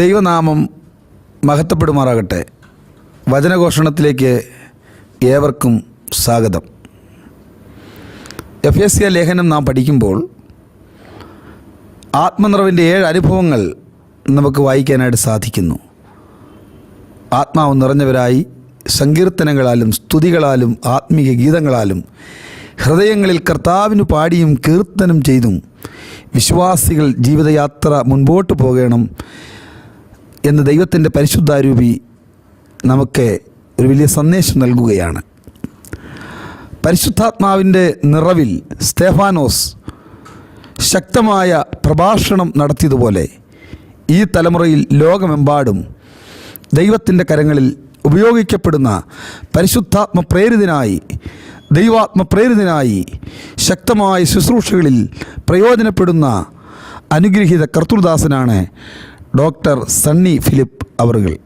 ദൈവനാമം മഹത്വപ്പെടുമാറാകട്ടെ. വചനഘോഷണത്തിലേക്ക് ഏവർക്കും സ്വാഗതം. എഫ് എസ് സി ലേഖനം നാം പഠിക്കുമ്പോൾ ആത്മനിറവിന്റെ ഏഴ് അനുഭവങ്ങൾ നമുക്ക് വായിക്കാനായിട്ട് സാധിക്കുന്നു. ആത്മാവ് നിറഞ്ഞവരായി സങ്കീർത്തനങ്ങളാലും സ്തുതികളാലും ആത്മീയ ഗീതങ്ങളാലും ഹൃദയങ്ങളിൽ കർത്താവിന് പാടിയും കീർത്തനം ചെയ്തും വിശ്വാസികൾ ജീവിതയാത്ര മുൻപോട്ട് പോകണം. എന്ന് ദൈവത്തിന്റെ പരിശുദ്ധാരൂപി നമുക്ക് ഒരു വലിയ സന്ദേശം നൽകുകയാണ്. പരിശുദ്ധാത്മാവിന്റെ നിറവിൽ സ്തേഫാനോസ് ശക്തമായ പ്രഭാഷണം നടത്തിയതുപോലെ ഈ തലമുറയിൽ ലോകമെമ്പാടും ദൈവത്തിന്റെ കരങ്ങളിൽ ഉപയോഗിക്കപ്പെടുന്ന പരിശുദ്ധാത്മ പ്രേരിതനായി ദൈവാത്മ പ്രേരിതനായി ശക്തമായ ശുശ്രൂഷകളിൽ പ്രയോജനപ്പെടുന്ന അനുഗ്രഹീത കർത്തൃദാസനാണ് ഡോക്ടർ സണ്ണി ഫിലിപ്പ് അവറുകൾ.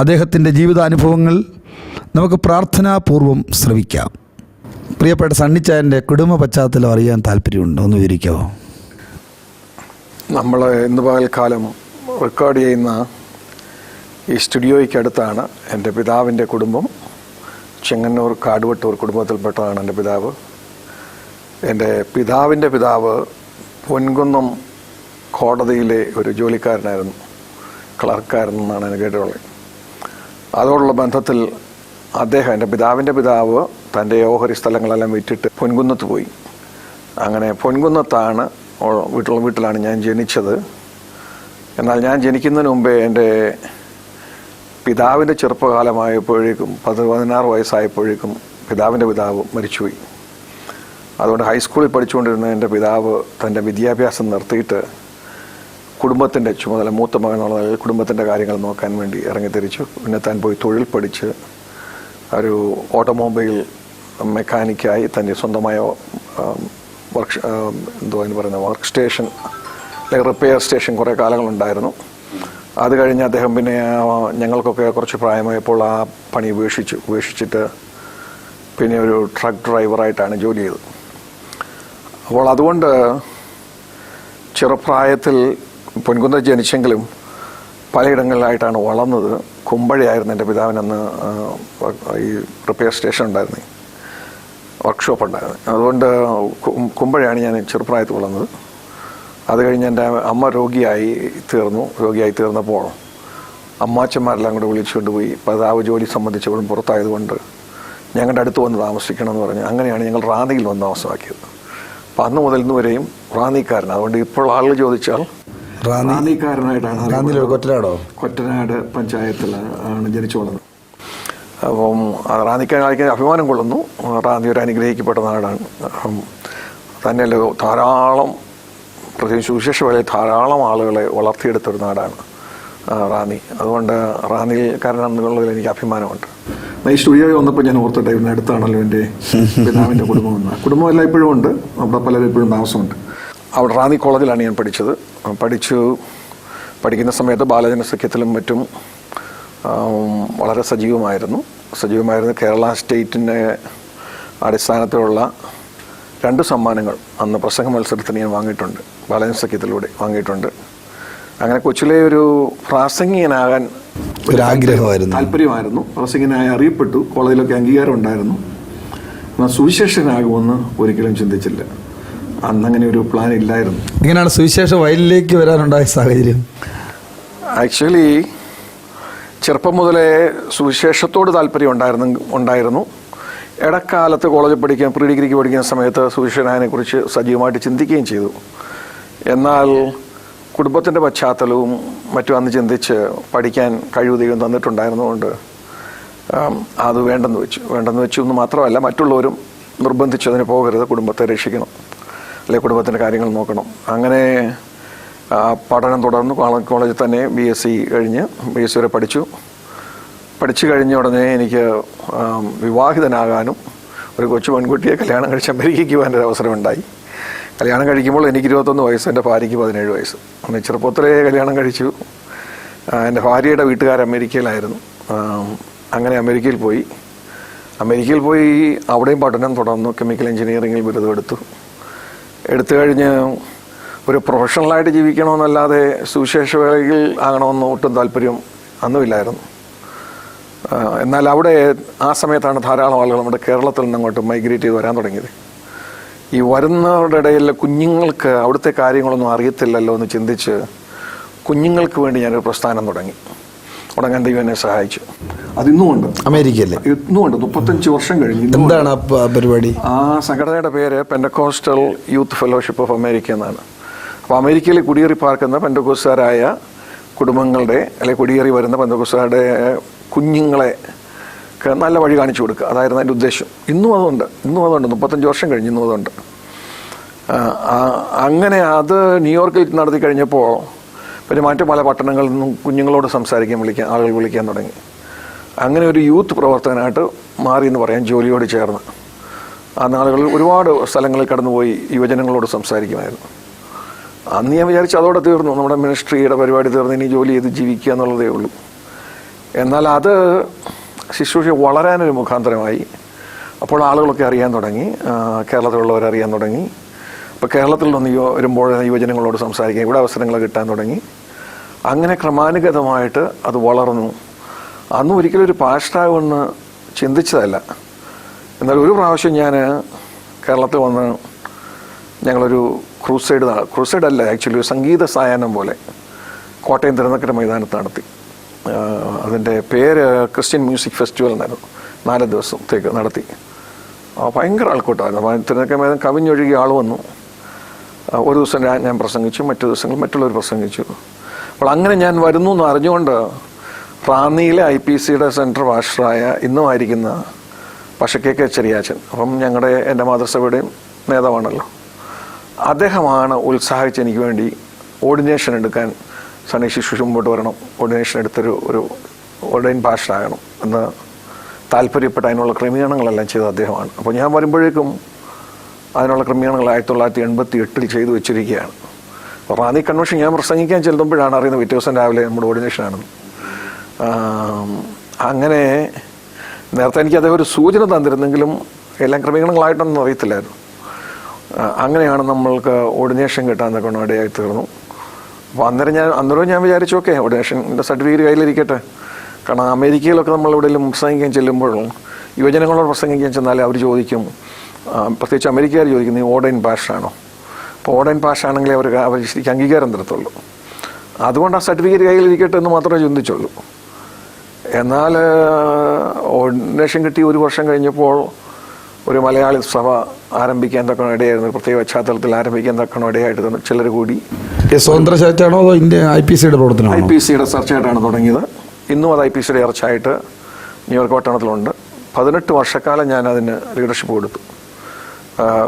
അദ്ദേഹത്തിന്റെ ജീവിതാനുഭവങ്ങൾ നമുക്ക് പ്രാർത്ഥനാപൂർവം ശ്രവിക്കാം. പ്രിയപ്പെട്ട സണ്ണിച്ചായന്റെ കുടുംബ പശ്ചാത്തലം അറിയാൻ താല്പര്യമുണ്ടോ? ഒന്ന് വിവരിക്കാമോ നമ്മൾ ഇന്ന് പകൽക്കാലം റെക്കോർഡ് ചെയ്യുന്ന ഈ സ്റ്റുഡിയോയ്ക്ക് അടുത്താണ് എന്റെ പിതാവിന്റെ കുടുംബം. ചെങ്ങന്നൂർ കാടുവട്ടൂർ കുടുംബത്തിൽപ്പെട്ടതാണ് എന്റെ പിതാവ്. എന്റെ പിതാവിന്റെ പിതാവ് പൊൻകുന്നം കോടതിയിലെ ഒരു ജോലിക്കാരനായിരുന്നു. ക്ലർക്കാരനെന്നാണ് എനിക്ക് കേട്ടിട്ടുള്ളത്. അതോടുള്ള ബന്ധത്തിൽ അദ്ദേഹം എന്റെ പിതാവിന്റെ പിതാവ് തന്റെ ഓഹരി സ്ഥലങ്ങളെല്ലാം വിറ്റിട്ട് പൊൻകുന്നത്ത് പോയി. അങ്ങനെ പൊൻകുന്നത്താണ് വീട്ടിൽ വീട്ടിലാണ് ഞാൻ ജനിച്ചത്. എന്നാൽ ഞാൻ ജനിക്കുന്നതിന് മുമ്പേ എന്റെ പിതാവിന്റെ ചെറുപ്പകാലമായപ്പോഴേക്കും പത്ത് പതിനാറ് വയസ്സായപ്പോഴേക്കും പിതാവിന്റെ പിതാവ് മരിച്ചുപോയി. അതുകൊണ്ട് ഹൈസ്കൂളിൽ പഠിച്ചുകൊണ്ടിരുന്ന എന്റെ പിതാവ് തന്റെ വിദ്യാഭ്യാസം നിർത്തിയിട്ട് കുടുംബത്തിന്റെ ചുമതല മൂത്ത മകനുള്ള നിലയിൽ കുടുംബത്തിന്റെ കാര്യങ്ങൾ നോക്കാൻ വേണ്ടി ഇറങ്ങിത്തിരിച്ചു പിന്നെ താൻ പോയി തൊഴിൽ പഠിച്ച് ഒരു ഓട്ടോമൊബൈൽ മെക്കാനിക്കായി തന്റെ സ്വന്തമായ വർക്ക് എന്തോ എന്ന് പറയുന്ന വർക്ക് സ്റ്റേഷൻ അല്ലെങ്കിൽ റിപ്പയർ സ്റ്റേഷൻ കുറേ കാലങ്ങളുണ്ടായിരുന്നു. അത് കഴിഞ്ഞ് അദ്ദേഹം പിന്നെ ഞങ്ങൾക്കൊക്കെ കുറച്ച് പ്രായമായപ്പോൾ ആ പണി ഉപേക്ഷിച്ചു. ഉപേക്ഷിച്ചിട്ട് പിന്നെ ഒരു ട്രക്ക് ഡ്രൈവറായിട്ടാണ് ജോലി ചെയ്തത്. അപ്പോൾ അതുകൊണ്ട് ചെറുപ്രായത്തിൽ പൊൻകുന്ന ജനിച്ചെങ്കിലും പലയിടങ്ങളിലായിട്ടാണ് വളർന്നത്. കുമ്പഴയായിരുന്നു എന്റെ പിതാവിനന്ന് ഈ റിപ്പയർ സ്റ്റേഷൻ ഉണ്ടായിരുന്നു. വർക്ക്ഷോപ്പ് ഉണ്ടായിരുന്നു. അതുകൊണ്ട് കുമ്പഴയാണ് ഞാൻ ചെറുപ്രായത്തിൽ വളർന്നത്. അത് കഴിഞ്ഞ് എന്റെ അമ്മ രോഗിയായി തീർന്നു. രോഗിയായി തീർന്നപ്പോൾ അമ്മാച്ചന്മാരെല്ലാം കൂടെ വിളിച്ചുകൊണ്ട് പോയി പിതാവ് ജോലി സംബന്ധിച്ചപ്പോഴും പുറത്തായതുകൊണ്ട് ഞങ്ങളുടെ അടുത്ത് വന്ന് താമസിക്കണം എന്ന് പറഞ്ഞു. അങ്ങനെയാണ് ഞങ്ങൾ റാന്നിയിൽ വന്ന് താമസമാക്കിയത്. അപ്പം അന്ന് മുതൽ ഇന്ന് വരെയും റാന്നിക്കാരൻ അതുകൊണ്ട് ഇപ്പോൾ ആളുകൾ ചോദിച്ചാൽ റാന്നിക്കാരനായിട്ടാണ് കൊറ്റനാടോ? കൊറ്റനാട് പഞ്ചായത്തിൽ ആണ് ജനിച്ചു വളർന്നത് അപ്പം ആ റാന്നിക്കാരായിരിക്കും അഭിമാനം കൊള്ളുന്നു. റാന്നി ഒരു അനുഗ്രഹിക്കപ്പെട്ട നാടാണ്. അപ്പം തന്നെയല്ല ധാരാളം പ്രത്യേകിച്ച് സുവിശേഷ വേളയിൽ ധാരാളം ആളുകളെ വളർത്തിയെടുത്തൊരു നാടാണ് റാന്നി. അതുകൊണ്ട് റാന്നിക്കാരനെന്നുള്ളതിൽ എനിക്ക് അഭിമാനമുണ്ട്. ഈ സ്റ്റുഡിയോയിൽ വന്നപ്പോൾ ഞാൻ ഓർത്തിട്ടായിരുന്നു അടുത്താണല്ലോ എന്റെ പിതാവിന്റെ കുടുംബം എന്ന് കുടുംബം എല്ലാം ഇപ്പോഴും ഉണ്ട്. അവിടെ പലരും ഇപ്പോഴും താമസമുണ്ട്. അവിടെ റാന്നി കോളേജിലാണ് ഞാൻ പഠിച്ചത്. പഠിച്ചു പഠിക്കുന്ന സമയത്ത് ബാലജന സഖ്യത്തിലും മറ്റും വളരെ സജീവമായിരുന്നു. സജീവമായിരുന്നു കേരള സ്റ്റേറ്റിന്റെ അടിസ്ഥാനത്തിലുള്ള രണ്ട് സമ്മാനങ്ങൾ അന്ന് പ്രസംഗ മത്സരത്തിന് ഞാൻ വാങ്ങിയിട്ടുണ്ട്. ബാലജന സഖ്യത്തിലൂടെ വാങ്ങിയിട്ടുണ്ട്. അങ്ങനെ കൊച്ചിലെ ഒരു പ്രാസംഗികനാകാൻ ഒരു ആഗ്രഹമായിരുന്നു. താല്പര്യമായിരുന്നു. പ്രാസംഗികനായി അറിയപ്പെട്ടു. കോളേജിലൊക്കെ അംഗീകാരം ഉണ്ടായിരുന്നു. എന്നാൽ സുവിശേഷനാകുമെന്ന് ഒരിക്കലും ചിന്തിച്ചില്ല. അന്നങ്ങനെ ഒരു പ്ലാൻ ഇല്ലായിരുന്നു. ഇങ്ങനെയാണ് സുവിശേഷ വയലിലേക്ക് വരാനുണ്ടായ സാഹചര്യം? ആക്ച്വലി ചെറുപ്പം മുതലേ സുവിശേഷത്തോട് താല്പര്യം ഉണ്ടായിരുന്നു ഉണ്ടായിരുന്നു. ഇടക്കാലത്ത് കോളേജിൽ പഠിക്കാൻ പ്രീ ഡിഗ്രിക്ക് പഠിക്കുന്ന സമയത്ത് സുവിശേഷനെ കുറിച്ച് സജീവമായിട്ട് ചിന്തിക്കുകയും ചെയ്തു. എന്നാൽ കുടുംബത്തിന്റെ പശ്ചാത്തലവും മറ്റും അന്ന് ചിന്തിച്ച് പഠിക്കാൻ കഴിവ് ദൈവം തന്നിട്ടുണ്ടായിരുന്നതുകൊണ്ട് ആം, അത് വേണ്ടെന്ന് വെച്ചു. വേണ്ടെന്ന് വെച്ചു എന്ന് മാത്രമല്ല മറ്റുള്ളവരും നിർബന്ധിച്ചതിന് പോകരുത് കുടുംബത്തെ രക്ഷിക്കണം. അല്ലെ കുടുംബത്തിന്റെ കാര്യങ്ങൾ നോക്കണം. അങ്ങനെ പഠനം തുടർന്ന്. കോളേജിൽ തന്നെ ബി എസ് സി കഴിഞ്ഞ് ബി എസ് സി വരെ പഠിച്ചു. പഠിച്ചു കഴിഞ്ഞ ഉടനെ എനിക്ക് വിവാഹിതനാകാനും ഒരു കൊച്ചു പെൺകുട്ടിയെ കല്യാണം കഴിച്ച് അമേരിക്കയ്ക്ക് ഒരു അവസരമുണ്ടായി. കല്യാണം കഴിക്കുമ്പോൾ എനിക്ക് ഇരുപത്തൊന്ന് വയസ്സ് എന്റെ ഭാര്യയ്ക്ക് പതിനേഴ് വയസ്സ്. അന്ന് ചെറുപ്പത്തിലേ കല്യാണം കഴിച്ചു. എന്റെ ഭാര്യയുടെ വീട്ടുകാർ അമേരിക്കയിലായിരുന്നു. അങ്ങനെ അമേരിക്കയിൽ പോയി. അമേരിക്കയിൽ പോയി അവിടെയും പഠനം തുടർന്നു. കെമിക്കൽ എഞ്ചിനീയറിങ്ങിൽ ബിരുദം എടുത്തു കഴിഞ്ഞ് ഒരു പ്രൊഫഷണലായിട്ട് ജീവിക്കണമെന്നല്ലാതെ സുവിശേഷ വേളയിൽ ആകണമെന്ന് ഒട്ടും താല്പര്യം അന്നുമില്ലായിരുന്നു. എന്നാൽ അവിടെ ആ സമയത്താണ് ധാരാളം ആളുകൾ നമ്മുടെ കേരളത്തിൽ നിന്ന് അങ്ങോട്ട് മൈഗ്രേറ്റ് ചെയ്ത് വരാൻ തുടങ്ങിയത്. ഈ വരുന്നവരുടെ ഇടയിൽ കുഞ്ഞുങ്ങൾക്ക് അവിടുത്തെ കാര്യങ്ങളൊന്നും അറിയത്തില്ലല്ലോ എന്ന് ചിന്തിച്ച് കുഞ്ഞുങ്ങൾക്ക് വേണ്ടി ഞാനൊരു പ്രസ്ഥാനം തുടങ്ങി. തുടങ്ങാൻ ദൈവം എന്നെ സഹായിച്ചു. അതിന്നും ഉണ്ട്. അമേരിക്കയിലെ ഇന്നും ഉണ്ട്. മുപ്പത്തഞ്ച് വർഷം കഴിഞ്ഞു എന്താണ് ആ പരിപാടി? ആ സംഘടനയുടെ പേര് Pentecostal Youth Fellowship of America എന്നാണ്. അപ്പോൾ അമേരിക്കയിൽ കുടിയേറി പാർക്കുന്ന പെൻഡക്കോസ്റ്റുകാരായ കുടുംബങ്ങളുടെ അല്ലെങ്കിൽ കുടിയേറി വരുന്ന പെൻഡക്കോസ്റ്റുകാരുടെ കുഞ്ഞുങ്ങളെ നല്ല വഴി കാണിച്ചു കൊടുക്കുക. അതായിരുന്നു അതിന്റെ ഉദ്ദേശം. ഇന്നും അതുണ്ട്. ഇന്നും അതുണ്ട്. മുപ്പത്തഞ്ച് വർഷം കഴിഞ്ഞ് ഇന്നും അതുണ്ട്. അങ്ങനെ അത് ന്യൂയോർക്കിൽ നടത്തി കഴിഞ്ഞപ്പോൾ പിന്നെ മറ്റു പല പട്ടണങ്ങളിൽ നിന്നും കുഞ്ഞുങ്ങളോട് സംസാരിക്കാൻ വിളിക്കാൻ ആളുകൾ വിളിക്കാൻ തുടങ്ങി. അങ്ങനെ ഒരു യൂത്ത് പ്രവർത്തകനായിട്ട് മാറി എന്ന് പറയാൻ ജോലിയോട് ചേർന്ന്. ആ നാളുകളിൽ ഒരുപാട് സ്ഥലങ്ങളിൽ കടന്നുപോയി യുവജനങ്ങളോട് സംസാരിക്കുമായിരുന്നു. അന്ന് ഞാൻ വിചാരിച്ചു അതോടെ തീർന്നു. നമ്മുടെ മിനിസ്ട്രിയുടെ പരിപാടി തീർന്ന് ഇനി ജോലി ചെയ്ത് ജീവിക്കുക എന്നുള്ളതേ ഉള്ളൂ. എന്നാൽ അത് ശുശ്രൂഷ വളരാനൊരു മുഖാന്തരമായി. അപ്പോൾ ആളുകളൊക്കെ അറിയാൻ തുടങ്ങി. കേരളത്തിലുള്ളവരറിയാൻ തുടങ്ങി. അപ്പോൾ കേരളത്തിൽ നിന്ന് യുവ വരുമ്പോൾ യുവജനങ്ങളോട് സംസാരിക്കാൻ ഇവിടെ അവസരങ്ങൾ കിട്ടാൻ തുടങ്ങി. അങ്ങനെ ക്രമാനുഗതമായിട്ട് അത് വളർന്നു. അന്ന് ഒരിക്കലും ഒരു പാഷ്ടാവെന്ന് ചിന്തിച്ചതല്ല. എന്നാൽ ഒരു പ്രാവശ്യം ഞാൻ കേരളത്തിൽ വന്ന് ഞങ്ങളൊരു ക്രൂസൈഡ് ക്രൂസൈഡ് അല്ല ആക്ച്വലി ഒരു സംഗീത സായാഹ്നം പോലെ കോട്ടയം തിരുനക്കര മൈതാനത്ത് നടത്തി. അതിന്റെ പേര് ക്രിസ്ത്യൻ മ്യൂസിക് ഫെസ്റ്റിവൽ എന്നായിരുന്നു. നാല് ദിവസത്തേക്ക് നടത്തി. ഭയങ്കര ആൾക്കൂട്ടമായിരുന്നു. തിരുനക്കര മൈതാനം കവിഞ്ഞൊഴുകിയ ആൾ വന്നു. ഒരു ദിവസം ഞാൻ പ്രസംഗിച്ചു മറ്റു ദിവസങ്ങൾ മറ്റുള്ളവർ പ്രസംഗിച്ചു. അപ്പോൾ അങ്ങനെ ഞാൻ വരുന്നു എന്ന് അറിഞ്ഞുകൊണ്ട് റാന്നിയിലെ ഐ പി സിയുടെ സെൻട്രൽ മാസ്റ്ററായ ഇന്നുമായിരിക്കുന്ന പക്ഷേ കെ ചെറിയാച്ചൻ. അപ്പം ഞങ്ങളുടെ എന്റെ മാതൃസഭയുടെയും നേതാവാണല്ലോ. അദ്ദേഹമാണ് ഉത്സാഹിച്ച് എനിക്ക് വേണ്ടി ഓർഡിനേഷൻ എടുക്കാൻ സണ്ണി ശിശു മുമ്പോട്ട് വരണം ഓർഡിനേഷൻ എടുത്തൊരു ഒരു ഓർഡൈൻ ഭാഷയാകണം എന്ന് താല്പര്യപ്പെട്ട അതിനുള്ള ക്രമീകരണങ്ങളെല്ലാം ചെയ്ത അദ്ദേഹമാണ്. അപ്പോൾ ഞാൻ വരുമ്പോഴേക്കും അതിനുള്ള ക്രമീകരണങ്ങൾ ആയിരത്തി തൊള്ളായിരത്തി എൺപത്തി എട്ടിൽ ചെയ്തു വെച്ചിരിക്കുകയാണ്. റാന്നി കൺവെൻഷൻ ഞാൻ പ്രസംഗിക്കാൻ ചെല്ലുമ്പോഴാണ് അറിയുന്നത് പിറ്റേ ദിവസം രാവിലെ നമ്മുടെ ഓർഡിനേഷനാണെന്ന് അങ്ങനെ നേരത്തെ എനിക്ക് അദ്ദേഹം ഒരു സൂചന തന്നിരുന്നെങ്കിലും എല്ലാം ക്രമീകരണങ്ങളായിട്ടൊന്നും അറിയത്തില്ലായിരുന്നു. അങ്ങനെയാണ് നമ്മൾക്ക് ഓർഡിനേഷൻ കിട്ടാൻ കൊണ്ട് ഇടയായി തീർന്നു. അപ്പോൾ അന്നേരം ഞാൻ അന്നേരം ഞാൻ വിചാരിച്ചു ഓക്കെ ഓർഡിനേഷന്റെ സർട്ടിഫിക്കറ്റ് കയ്യിലിരിക്കട്ടെ. കാരണം അമേരിക്കയിലൊക്കെ നമ്മൾ എവിടെയെങ്കിലും പ്രസംഗിക്കാൻ ചെല്ലുമ്പോഴും യുവജനങ്ങളോട് പ്രസംഗിക്കാൻ ചെന്നാൽ അവർ ചോദിക്കും പ്രത്യേകിച്ച് അമേരിക്കക്കാർ ചോദിക്കും നീ ഓർഡൈൻ ഭാഷയാണോ? അപ്പോൾ ഓർഡൈൻ പാഷാണെങ്കിൽ അവർ അവർ ശരിക്കും അംഗീകാരം തരത്തുള്ളൂ. അതുകൊണ്ട് ആ സർട്ടിഫിക്കറ്റ് കയ്യിലിരിക്കട്ടെ എന്ന് മാത്രമേ ചിന്തിച്ചുള്ളൂ. എന്നാൽ ഓർഡിനേഷൻ കിട്ടി ഒരു വർഷം കഴിഞ്ഞപ്പോൾ ഒരു മലയാളി സഭ ആരംഭിക്കാൻ തക്കണം ഇടയായിരുന്നു. പ്രത്യേക പശ്ചാത്തലത്തിൽ ആരംഭിക്കാൻ തക്കണം ഇടയായിട്ട് ചിലർ കൂടി. സ്വതന്ത്ര ചർച്ചാണോ അതോ ഇന്ത്യ ഐ പി സിയുടെ പ്രവർത്തനം ഐ പി സിയുടെ ചർച്ചയായിട്ടാണ് തുടങ്ങിയത്. ഇന്നും അത് ഐ പി സിയുടെ ചർച്ചയായിട്ട് ന്യൂയോർക്ക് പട്ടണത്തിലുണ്ട്. പതിനെട്ട് വർഷക്കാലം ഞാൻ അതിന് ലീഡർഷിപ്പ് കൊടുത്തു.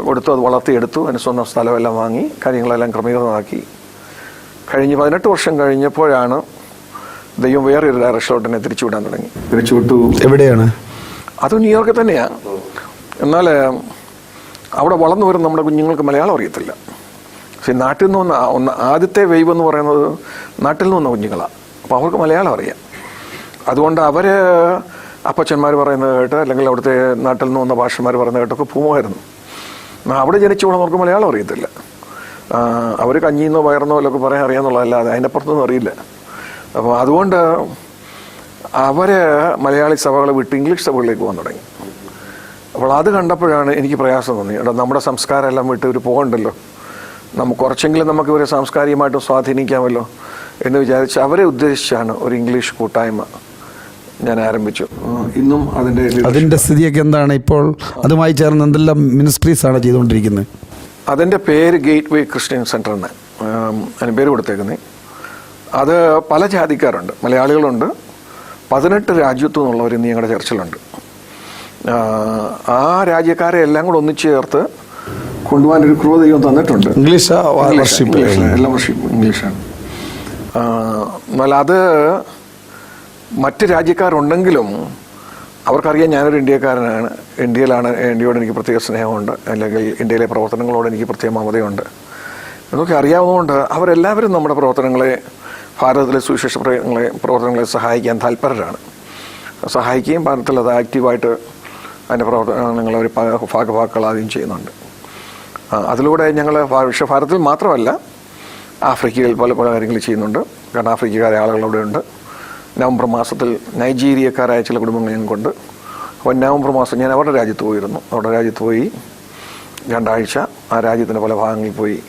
കൊടുത്തു അത് വളർത്തിയെടുത്തു. അതിന് സ്വന്തം സ്ഥലമെല്ലാം വാങ്ങി കാര്യങ്ങളെല്ലാം ക്രമീകൃതമാക്കി. കഴിഞ്ഞ് പതിനെട്ട് വർഷം കഴിഞ്ഞപ്പോഴാണ് ദൈവം വേറെ ഒരു ഡയറക്ഷനിലോട്ട് എന്നെ തിരിച്ചുവിടാൻ തുടങ്ങി. തിരിച്ചുവിട്ടു. എവിടെയാണ്? അത് ന്യൂയോർക്കിൽ തന്നെയാണ് എന്നാൽ അവിടെ വളർന്നു വരുന്ന നമ്മുടെ കുഞ്ഞുങ്ങൾക്ക് മലയാളം അറിയത്തില്ല. പക്ഷേ നാട്ടിൽ നിന്ന് വന്ന ഒന്ന് ആദ്യത്തെ വെയ്വ് എന്ന് പറയുന്നത് നാട്ടിൽ നിന്ന് വന്ന കുഞ്ഞുങ്ങളാണ് അപ്പോൾ അവർക്ക് മലയാളം അറിയാം. അതുകൊണ്ട് അവർ അപ്പച്ചന്മാർ പറയുന്നത് കേട്ട് അല്ലെങ്കിൽ അവിടുത്തെ നാട്ടിൽ നിന്ന് വന്ന ഭാഷന്മാർ പറയുന്നത് കേട്ടൊക്കെ പോകുമായിരുന്നു അവിടെ ജനിച്ചു അവർക്ക് മലയാളം അറിയത്തില്ല. അവർ കഞ്ഞിന്നോ പയർന്നോ ഒക്കെ പറയാൻ അറിയാന്നുള്ളതല്ലാതെ അതിന്റെ പുറത്തൊന്നും അറിയില്ല. അപ്പോൾ അതുകൊണ്ട് അവർ മലയാളി സഭകളെ വിട്ട് ഇംഗ്ലീഷ് സഭകളിലേക്ക് പോകാൻ തുടങ്ങി. അപ്പോൾ അത് കണ്ടപ്പോഴാണ് എനിക്ക് പ്രയാസം തോന്നി. എടാ നമ്മുടെ സംസ്കാരം എല്ലാം വിട്ട് ഇവർ പോകണ്ടല്ലോ. നമുക്ക് കുറച്ചെങ്കിലും നമുക്ക് ഇവരെ സാംസ്കാരികമായിട്ട് സ്വാധീനിക്കാമല്ലോ എന്ന് വിചാരിച്ച് അവരെ ഉദ്ദേശിച്ചാണ് ഒരു ഇംഗ്ലീഷ് കൂട്ടായ്മ ഞാൻ ആരംഭിച്ചു ഇന്നും അതിന്റെ അതിന്റെ സ്ഥിതിയൊക്കെ എന്താണ് ഇപ്പോൾ? അതുമായി ചേർന്ന് എന്തെല്ലാം മിനിസ്ട്രീസ് ആണ് ചെയ്തുകൊണ്ടിരിക്കുന്നത്? അതിന്റെ പേര് ഗേറ്റ് വേ ക്രിസ്ത്യൻ സെന്റർ എന്ന് അതിന് പേര് കൊടുത്തേക്കുന്നത് അത് പല ജാതിക്കാരുണ്ട് മലയാളികളുണ്ട്. പതിനെട്ട് രാജ്യത്തു നിന്നുള്ളവർ ഇന്ന് ഞങ്ങളുടെ ചർച്ചിലുണ്ട്. ആ, രാജ്യക്കാരെ എല്ലാം കൂടെ ഒന്നിച്ചു ചേർത്ത് കൊണ്ടുപോകാൻ ഒരു ക്രൂ ദൈവം തന്നിട്ടുണ്ട്. ഇംഗ്ലീഷ്? ഇംഗ്ലീഷ്, വർഷിപ്പ് എല്ലാം വർഷിപ്പ് ഇംഗ്ലീഷാണ്. എന്നാൽ അത് മറ്റ് രാജ്യക്കാരുണ്ടെങ്കിലും അവർക്കറിയാം ഞാനൊരു ഇന്ത്യക്കാരനാണ്. ഇന്ത്യയിലാണ് ഇന്ത്യയോട് എനിക്ക് പ്രത്യേക സ്നേഹമുണ്ട്. അല്ലെങ്കിൽ ഇന്ത്യയിലെ പ്രവർത്തനങ്ങളോട് എനിക്ക് പ്രത്യേക മമതയുണ്ട് എന്നൊക്കെ അറിയാവുന്നതുകൊണ്ട് അവരെല്ലാവരും നമ്മുടെ പ്രവർത്തനങ്ങളെ ഭാരതത്തിലെ സുവിശേഷ പ്രവർത്തനങ്ങളെ പ്രവർത്തനങ്ങളെ സഹായിക്കാൻ താല്പര്യരാണ് സഹായിക്കുകയും ഭാരതത്തിൽ അത് ആക്റ്റീവായിട്ട് അതിന്റെ പ്രവർത്തനങ്ങൾ അവർ ഭാഗഭാക്കുകൾ ആദ്യം ചെയ്യുന്നുണ്ട്. അതിലൂടെ ഞങ്ങൾ വിശ്വഭാരതത്തിൽ മാത്രമല്ല ആഫ്രിക്കയിൽ പല പല കാര്യങ്ങൾ ചെയ്യുന്നുണ്ട്. കാരണം ആഫ്രിക്കക്കാരെ ആളുകളവിടെയുണ്ട് നവംബർ മാസത്തിൽ നൈജീരിയക്കാരായ ചില കുടുംബങ്ങൾ കൊണ്ട് അപ്പോൾ നവംബർ മാസം ഞാൻ അവരുടെ രാജ്യത്ത് പോയിരുന്നു. അവരുടെ രാജ്യത്ത് പോയി രണ്ടാഴ്ച ആ രാജ്യത്തിന്റെ പല ഭാഗങ്ങളിൽ പോയി.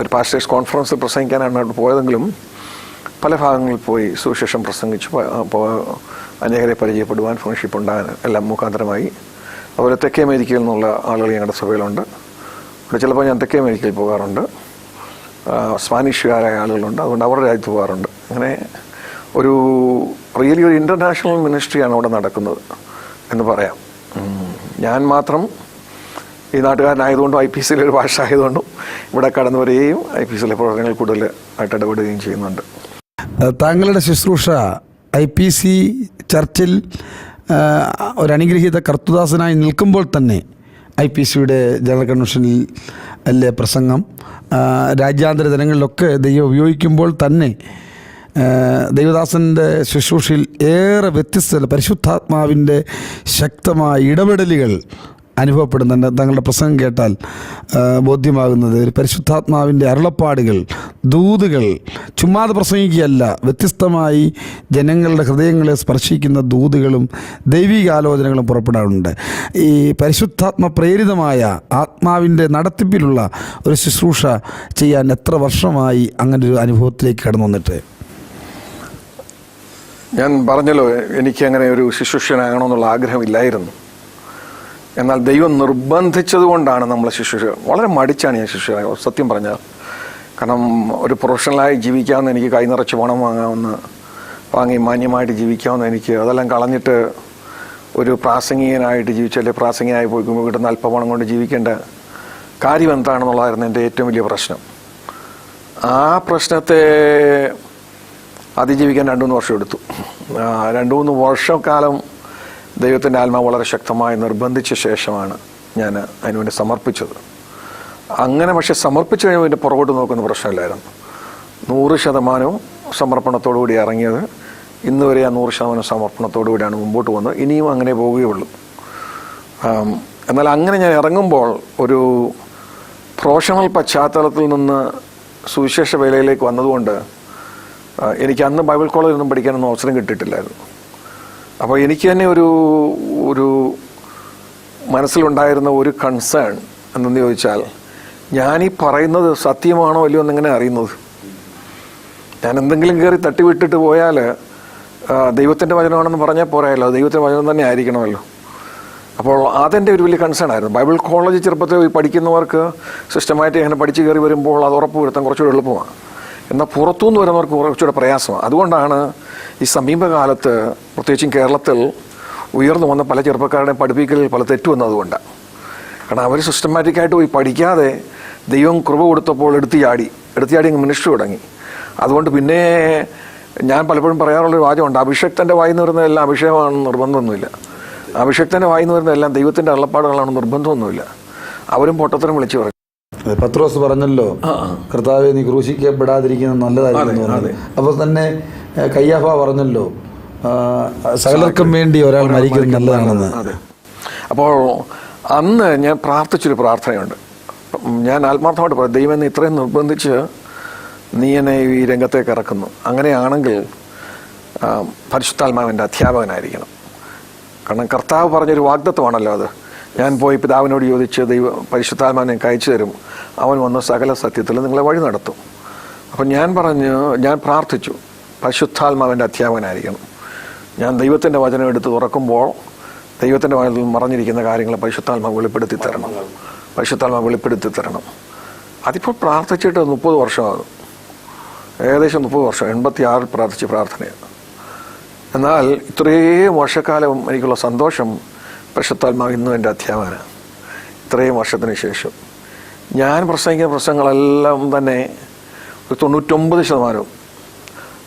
ഒരു പാസ്റ്റേഴ്സ് കോൺഫറൻസിൽ പ്രസംഗിക്കാനാണ് അവിടെ പോയതെങ്കിലും പല ഭാഗങ്ങളിൽ പോയി സുവിശേഷം പ്രസംഗിച്ച്. അനേകരെ പരിചയപ്പെടുവാൻ ഫ്രണ്ട്ഷിപ്പ് ഉണ്ടാകാൻ എല്ലാം മുഖാന്തരമായി. അതുപോലെ തെക്കേ അമേരിക്കയിൽ നിന്നുള്ള ആളുകൾ ഞങ്ങളുടെ സഭയിലുണ്ട്. ഇവിടെ ചിലപ്പോൾ ഞാൻ തെക്കേ അമേരിക്കയിൽ പോകാറുണ്ട്. സ്പാനിഷുകാരായ ആളുകളുണ്ട്. അതുകൊണ്ട് അവരുടെ രാജ്യത്ത് പോകാറുണ്ട്. അങ്ങനെ ഒരു റിയലി ഒരു ഇന്റർനാഷണൽ മിനിസ്ട്രിയാണ് അവിടെ നടക്കുന്നത് എന്ന് പറയാം. ഞാൻ മാത്രം ഈ നാട്ടുകാരനായതുകൊണ്ടും ഐ പി സിയിലെ ഒരു ഭാഷ ആയതുകൊണ്ടും ഇവിടെ കടന്നു വരികയും ഐ പി സിയിലെ പ്രവർത്തനങ്ങൾ കൂടുതൽ ആയിട്ട് ഇടപെടുകയും ചെയ്യുന്നുണ്ട്. താങ്കളുടെ ശുശ്രൂഷ ഐ പി സി ചർച്ചിൽ ഒരു അനുഗ്രഹീത കർത്തുദാസനായി നിൽക്കുമ്പോൾ തന്നെ ഐ പി സിയുടെ ജനറൽ കൺവെൻഷനിൽ അല്ലേ പ്രസംഗം രാജ്യാന്തര ജനങ്ങളിലൊക്കെ ദൈവം ഉപയോഗിക്കുമ്പോൾ തന്നെ ദൈവദാസന്റെ ശുശ്രൂഷയിൽ ഏറെ വ്യത്യസ്ത പരിശുദ്ധാത്മാവിന്റെ ശക്തമായ ഇടപെടലുകൾ അനുഭവപ്പെടുന്നുണ്ട്. തങ്ങളുടെ പ്രസംഗം കേട്ടാൽ ബോധ്യമാകുന്നത് ഒരു പരിശുദ്ധാത്മാവിന്റെ അരുളപ്പാടുകൾ ദൂതുകൾ ചുമ്മാതെ പ്രസംഗിക്കുകയല്ല വ്യത്യസ്തമായി ജനങ്ങളുടെ ഹൃദയങ്ങളെ സ്പർശിക്കുന്ന ദൂതുകളും ദൈവികാലോചനകളും പുറപ്പെടാറുണ്ട്. ഈ പരിശുദ്ധാത്മ പ്രേരിതമായ ആത്മാവിന്റെ നടത്തിപ്പിലുള്ള ഒരു ശുശ്രൂഷ ചെയ്യാൻ എത്ര വർഷമായി അങ്ങനെ ഒരു അനുഭവത്തിലേക്ക് കടന്നു വന്നിട്ട് ഞാൻ പറഞ്ഞല്ലോ എനിക്ക് അങ്ങനെ ഒരു ശുശ്രൂഷനാകണമെന്നുള്ള ആഗ്രഹമില്ലായിരുന്നു. എന്നാൽ ദൈവം നിർബന്ധിച്ചത് കൊണ്ടാണ് നമ്മൾ ശുശ്രൂഷ വളരെ മടിച്ചാണ് ഞാൻ ശുശ്രൂഷ സത്യം പറഞ്ഞാൽ. കാരണം ഒരു പ്രൊഫഷണലായി ജീവിക്കാമെന്ന് എനിക്ക് കൈ നിറച്ച് പണം വാങ്ങാമെന്ന് വാങ്ങി മാന്യമായിട്ട് ജീവിക്കാമെന്ന് എനിക്ക് അതെല്ലാം കളഞ്ഞിട്ട് ഒരു പ്രാസംഗികനായിട്ട് ജീവിച്ചാൽ പ്രാസംഗികനായി പോയി കിട്ടുന്ന അല്പപണം കൊണ്ട് ജീവിക്കേണ്ട കാര്യം എന്താണെന്നുള്ളതായിരുന്നു എന്റെ ഏറ്റവും വലിയ പ്രശ്നം. ആ പ്രശ്നത്തെ അതിജീവിക്കാൻ രണ്ടു മൂന്ന് വർഷം എടുത്തു. രണ്ടു മൂന്ന് വർഷക്കാലം ദൈവത്തിന്റെ ആത്മാവ് വളരെ ശക്തമായി നിർബന്ധിച്ച ശേഷമാണ് ഞാൻ അതിനുവേണ്ടി സമർപ്പിച്ചത്. അങ്ങനെ പക്ഷെ സമർപ്പിച്ചു കഴിഞ്ഞാൽ എന്റെ പുറകോട്ട് നോക്കുന്ന പ്രശ്നമില്ലായിരുന്നു. നൂറ് ശതമാനവും സമർപ്പണത്തോടുകൂടി ഇറങ്ങിയത് ഇന്ന് വരെ ആ നൂറ് ശതമാനം സമർപ്പണത്തോടുകൂടിയാണ് മുമ്പോട്ട് വന്നത് ഇനിയും അങ്ങനെ പോവുകയുള്ളൂ എന്നാൽ അങ്ങനെ ഞാൻ ഇറങ്ങുമ്പോൾ ഒരു പ്രൊഫഷണൽ പശ്ചാത്തലത്തിൽ നിന്ന് സുവിശേഷ വേലയിലേക്ക് വന്നതുകൊണ്ട് എനിക്ക് അന്ന് ബൈബിൾ കോളേജിൽ ഒന്നും പഠിക്കാനൊന്നും അവസരം കിട്ടിയിട്ടില്ലായിരുന്നു. അപ്പോൾ എനിക്ക് തന്നെ ഒരു ഒരു മനസ്സിലുണ്ടായിരുന്ന ഒരു കൺസേൺ എന്തെന്ന് ചോദിച്ചാൽ ഞാനീ പറയുന്നത് സത്യമാണോ അല്ലയോ എന്നെങ്ങനെ അറിയുന്നത്? ഞാൻ എന്തെങ്കിലും കയറി തട്ടിവിട്ടിട്ട് പോയാൽ ദൈവത്തിന്റെ വചനമാണെന്ന് പറഞ്ഞാൽ പോരായല്ലോ. ദൈവത്തിന്റെ വചനം തന്നെ ആയിരിക്കണമല്ലോ. അപ്പോൾ അതെന്റെ ഒരു വലിയ കൺസേൺ ആയിരുന്നു. ബൈബിൾ കോളേജ് ചെറുപ്പത്തിൽ പഠിക്കുന്നവർക്ക് സിസ്റ്റമായിട്ട് അങ്ങനെ പഠിച്ച് കയറി വരുമ്പോൾ അത് ഉറപ്പ് വരുത്താൻ കുറച്ചുകൂടി എളുപ്പമാണ്. എന്നാൽ പുറത്തുനിന്ന് വരുന്നവർക്ക് കുറച്ചുകൂടെ പ്രയാസമാണ്. അതുകൊണ്ടാണ് ഈ സമീപകാലത്ത് പ്രത്യേകിച്ചും കേരളത്തിൽ ഉയർന്നു വന്ന പല ചെറുപ്പക്കാരുടെയും പഠിപ്പിക്കലിൽ പല തെറ്റുവന്നത് വന്നതുകൊണ്ടാണ് കാരണം അവർ സിസ്റ്റമാറ്റിക്കായിട്ട് പോയി പഠിക്കാതെ ദൈവം കൃപ കൊടുത്തപ്പോൾ എടുത്തു ചാടി. എടുത്തു ചാടി മിനിസ്റ്റർ തുടങ്ങി. അതുകൊണ്ട് പിന്നെ ഞാൻ പലപ്പോഴും പറയാറുള്ളൊരു വാചകമുണ്ട്. അഭിഷക്തന്റെ വായിന്ന് വരുന്നതെല്ലാം അഭിഷേകമാണെന്ന് നിർബന്ധമൊന്നുമില്ല. അഭിഷക്തന്റെ വായിന്ന് വരുന്നതെല്ലാം ദൈവത്തിന്റെ അള്ളപ്പാടുകളാണ് നിർബന്ധമൊന്നുമില്ല. അവരും പൊട്ടത്തരം വിളിച്ചു പറയും. പത്രോസ് പറഞ്ഞല്ലോ കർത്താവെ നീ ക്രൂശിക്കപ്പെടാതിരിക്കുന്നത് നല്ലതായിരുന്നു. അപ്പോൾ തന്നെ കയ്യാഫ പറഞ്ഞല്ലോ സകലർക്കും വേണ്ടി ഒരാൾ മരിക്കുന്നത് നല്ലതാണെന്ന്. അപ്പോൾ അന്ന് ഞാൻ പ്രാർത്ഥിച്ചൊരു പ്രാർത്ഥനയുണ്ട്. ഞാൻ ആത്മാർത്ഥമായിട്ട് പറയും ദൈവം എന്നെ ഇത്രയും നിർബന്ധിച്ച് നീ എന്നെ ഈ രംഗത്തേക്ക് ഇറക്കുന്നു. അങ്ങനെയാണെങ്കിൽ പരിശുദ്ധാത്മാവിന്റെ അധ്യാപകനായിരിക്കണം. കാരണം കർത്താവ് പറഞ്ഞൊരു വാഗ്ദത്വമാണല്ലോ അത്. ഞാൻ പോയി പിതാവിനോട് ചോദിച്ച് ദൈവ പരിശുദ്ധാത്മാനെ അയച്ചു തരും. അവൻ വന്ന സകല സത്യത്തിൽ നിങ്ങളെ വഴി നടത്തും. അപ്പം ഞാൻ പറഞ്ഞു ഞാൻ പ്രാർത്ഥിച്ചു പരിശുദ്ധാത്മാവിന്റെ അധ്യാപകനായിരിക്കണം. ഞാൻ ദൈവത്തിന്റെ വചനം എടുത്ത് തുറക്കുമ്പോൾ ദൈവത്തിന്റെ വചനത്തിൽ മറഞ്ഞിരിക്കുന്ന കാര്യങ്ങൾ പരിശുദ്ധാത്മാവ് വെളിപ്പെടുത്തി തരണം. പരിശുദ്ധാത്മാവ് വെളിപ്പെടുത്തി തരണം. അതിപ്പോൾ പ്രാർത്ഥിച്ചിട്ട് മുപ്പത് വർഷമാകും. ഏകദേശം മുപ്പത് വർഷം എൺപത്തി ആറിൽ പ്രാർത്ഥിച്ച പ്രാർത്ഥനയാണ്. എന്നാൽ ഇത്രയും വർഷക്കാലം എനിക്കുള്ള സന്തോഷം പരിശുദ്ധാത്മാവ് ഇന്നും എന്റെ അധ്യാപന ഇത്രയും വർഷത്തിന് ശേഷം. ഞാൻ പ്രസംഗിക്കുന്ന പ്രസംഗങ്ങളെല്ലാം തന്നെ ഒരു തൊണ്ണൂറ്റൊമ്പത് ശതമാനവും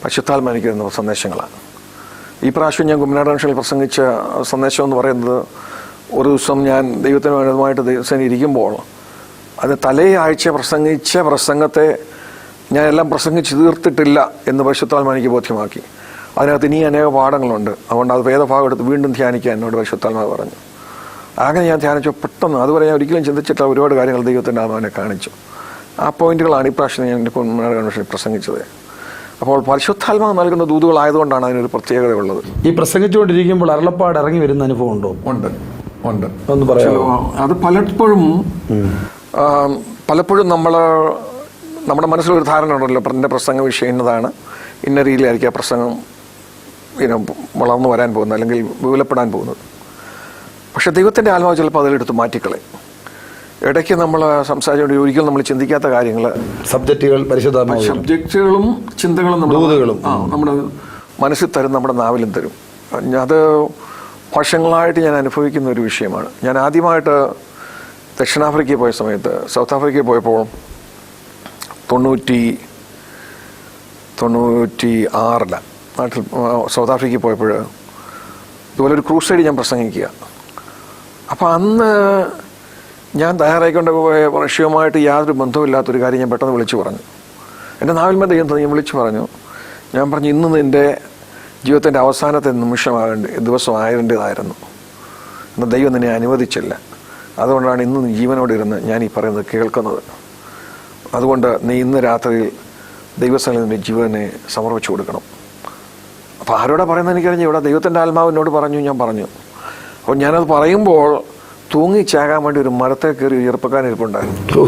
പരിശുദ്ധാത്മ എനിക്ക് തരുന്ന സന്ദേശങ്ങളാണ്. ഈ പ്രാവശ്യം ഞാൻ കുമ്മനാട് മനുഷ്യനിൽ പ്രസംഗിച്ച സന്ദേശം എന്ന് പറയുന്നത് ഒരു ദിവസം ഞാൻ ദൈവത്തിന് വേണ്ടതുമായിട്ട് ദിവസം ഇരിക്കുമ്പോൾ അത് തലേ ആഴ്ച പ്രസംഗിച്ച പ്രസംഗത്തെ ഞാൻ എല്ലാം പ്രസംഗിച്ച് തീർത്തിട്ടില്ല എന്ന് പരിശുദ്ധാത്മാ എനിക്ക് ബോധ്യമാക്കി. അതിനകത്ത് ഇനി അനേക പാഠങ്ങളുണ്ട്. അതുകൊണ്ട് അത് വേദഭാഗം എടുത്ത് വീണ്ടും ധ്യാനിക്കാൻ എന്നോട് പരിശുദ്ധാത്മാവ് പറഞ്ഞു. അങ്ങനെ ഞാൻ ധ്യാനിച്ചു. പെട്ടെന്ന് അതുവരെ ഞാൻ ഒരിക്കലും ചിന്തിച്ചിട്ട് ഒരുപാട് കാര്യങ്ങൾ ദൈവത്തിന്റെ ആത്മാവിനെ കാണിച്ചു. ആ പോയിന്റുകളാണ് ഇപ്രാവശ്യം ഞാൻ എന്റെ കുമ്മനാട് കൺവെൻഷനിൽ പ്രസംഗിച്ചത്. അപ്പോൾ പരിശുദ്ധാത്മാവ് നൽകുന്ന ദൂതുകളായതുകൊണ്ടാണ് അതിനൊരു പ്രത്യേകതയുള്ളത്. ഈ പ്രസംഗിച്ചുകൊണ്ടിരിക്കുമ്പോൾ അരളപ്പാട് ഇറങ്ങി വരുന്ന അനുഭവം ഉണ്ടോ? ഉണ്ട്. ഉണ്ട്. ഒന്ന് പറയാമോ? അത് പലപ്പോഴും പലപ്പോഴും നമ്മൾ നമ്മുടെ മനസ്സിലൊരു ധാരണ ഉണ്ടല്ലോ എന്റെ പ്രസംഗ വിഷയം ഇന്നതാണ് ഇന്ന രീതിയിലായിരിക്കും ആ പ്രസംഗം ഇനം വളർന്നു വരാൻ പോകുന്നത് അല്ലെങ്കിൽ വിപുലപ്പെടാൻ പോകുന്നത്. പക്ഷെ ദൈവത്തിന്റെ ആത്മാവ് ചിലപ്പോൾ അതിലെടുത്ത് മാറ്റിക്കളയും. ഇടയ്ക്ക് നമ്മൾ സംസാരിച്ചുകൊണ്ട് ഒരിക്കലും നമ്മൾ ചിന്തിക്കാത്ത കാര്യങ്ങൾ സബ്ജക്റ്റുകൾ പരിശുദ്ധാത്മാവ് സബ്ജക്റ്റുകളും ചിന്തകളും ദൂതുകളും. നമ്മുടെ മനസ്സിൽ തരും നമ്മുടെ നാവിലും തരും. അത് വർഷങ്ങളായിട്ട് ഞാൻ അനുഭവിക്കുന്ന ഒരു വിഷയമാണ്. ഞാൻ ആദ്യമായിട്ട് ദക്ഷിണാഫ്രിക്കയിൽ പോയ സമയത്ത് സൗത്ത് ആഫ്രിക്കയിൽ പോയപ്പോൾ തൊണ്ണൂറ്റി തൊണ്ണൂറ്റി ആറില നാട്ടിൽ സൗത്ത് ആഫ്രിക്കയിൽ പോയപ്പോൾ ഇതുപോലെ ഒരു ക്രൂസൈഡ് ഞാൻ പ്രസംഗിക്കുക. അപ്പോൾ അന്ന് ഞാൻ തയ്യാറായിക്കൊണ്ട് പോയ റഷ്യയുമായിട്ട് യാതൊരു ബന്ധവുമില്ലാത്തൊരു കാര്യം ഞാൻ പെട്ടെന്ന് വിളിച്ചു പറഞ്ഞു. എന്റെ നാവിൽമേ ദൈവം തന്നെ ഞാൻ വിളിച്ചു പറഞ്ഞു. ഞാൻ പറഞ്ഞു ഇന്ന് നിന്റെ ജീവിതത്തിന്റെ അവസാനത്തെ നിമിഷമാകേണ്ട ദിവസമാകേണ്ടതായിരുന്നു. എന്നാൽ ദൈവം നിന്നെ അനുവദിച്ചില്ല. അതുകൊണ്ടാണ് ഇന്ന് നീ ജീവനോടെ ഇരുന്ന് ഞാൻ ഈ പറയുന്നത് കേൾക്കുന്നത്. അതുകൊണ്ട് നീ ഇന്ന് രാത്രിയിൽ ദൈവസ്ഥലം നിന്റെ ജീവനെ സമർപ്പിച്ചു കൊടുക്കണം. അപ്പോൾ ആരോടാ പറയുന്നത് എനിക്കറിഞ്ഞു ഇവിടെ ദൈവത്തിന്റെ ആത്മാവ് എന്നോട് പറഞ്ഞു ഞാൻ പറഞ്ഞു. അപ്പോൾ ഞാനത് പറയുമ്പോൾ തൂങ്ങിച്ചാകാൻ വേണ്ടി ഒരു മരത്തെ കയറി ചെറുപ്പക്കാരൻ ഇരിപ്പുണ്ടായിരുന്നു.